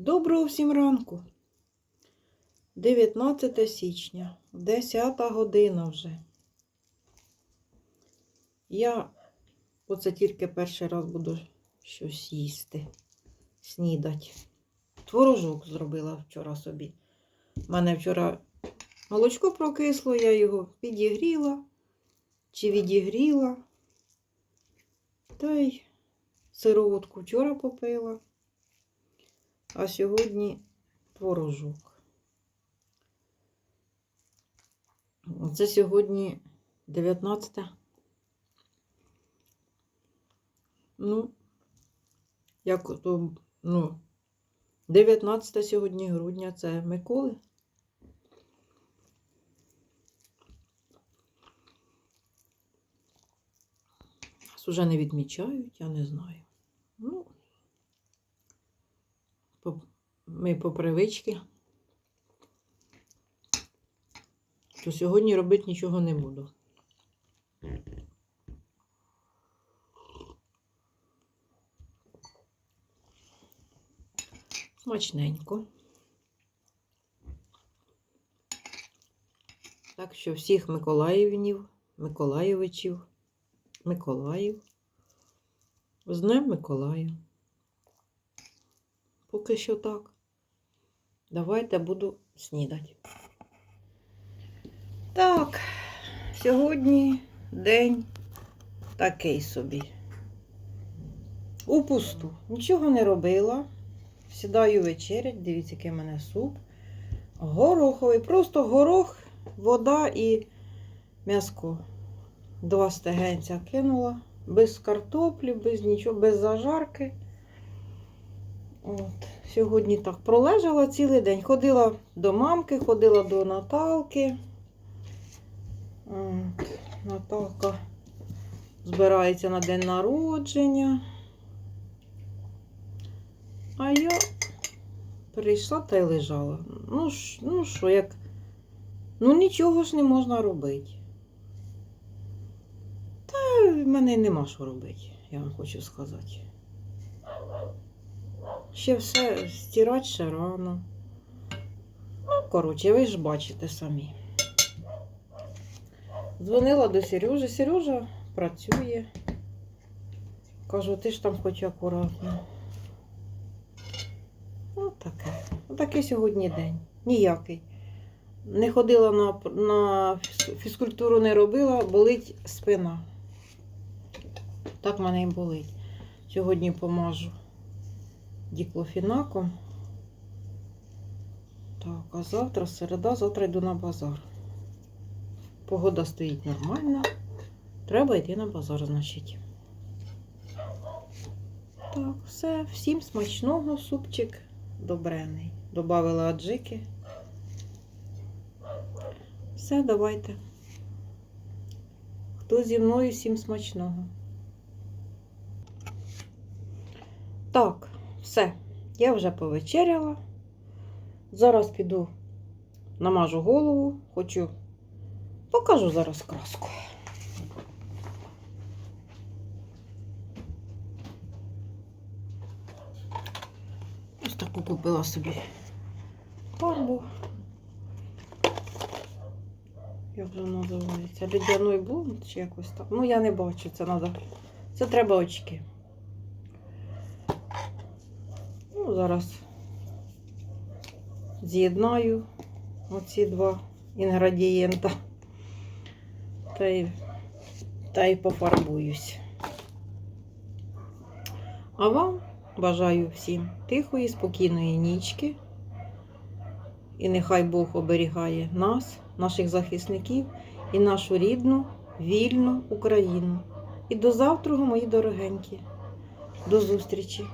Доброго всім ранку. 19 січня, 10 година вже. Я оце тільки перший раз буду щось їсти, снідати. Творожок зробила вчора собі. У мене вчора молочко прокисло, я його підігріла чи відігріла. Та й сироватку вчора попила. А сьогодні творожок. Це сьогодні 19. Ну, як то, ну, 19 сьогодні грудня це Миколи. Нас уже не відмічають, я не знаю. Ну, по- ми по привичці. То сьогодні робити нічого не буду. Смачненько. Так що всіх Миколаївнів, Миколаєвичів, Миколаїв. З Днем Миколая. Поки що так. Давайте буду снідати. Так, сьогодні день такий собі. Упусту. Нічого не робила. Сідаю вечерять, дивіться, який в мене суп. Гороховий, просто горох, вода і м'яско. Два стегенця кинула. Без картоплі, без нічого, без зажарки. От. Сьогодні так пролежала цілий день. Ходила до мамки, ходила до Наталки. От. Наталка збирається на день народження. А я прийшла та й лежала. Ну, ну що, як. Ну нічого ж не можна робити. Та в мене нема що робити, я вам хочу сказати. Ще все стирати ще рано. Ну, коротше, ви ж бачите самі. Дзвонила до Сережі. Сережа працює. Кажу, ти ж там хоч акуратно. Ось таке. Отакий сьогодні день. Ніякий. Не ходила на, на фізкультуру, не робила, болить спина. Так мене і болить. Сьогодні помажу діклофінаком. Так, а завтра середа, завтра йду на базар. Погода стоїть нормальна. Треба йти на базар, значить. Так, все, всім смачного, супчик добрений. Добавила аджики. Все, давайте. Хто зі мною, всім смачного. Так, все. Я вже повечеряла. Зараз піду намажу голову, хочу. Покажу зараз краску. Ось таку купила собі фарбу. Як же називається? Лідяний блонд чи якось так. Ну, я не бачу, це треба. Це треба очки. Зараз з'єднаю оці два інгредієнта. Та й, та й пофарбуюсь. А вам бажаю всім тихої, спокійної нічки. І нехай Бог оберігає нас, наших захисників і нашу рідну, вільну Україну. І до завтра, мої дорогенькі. До зустрічі!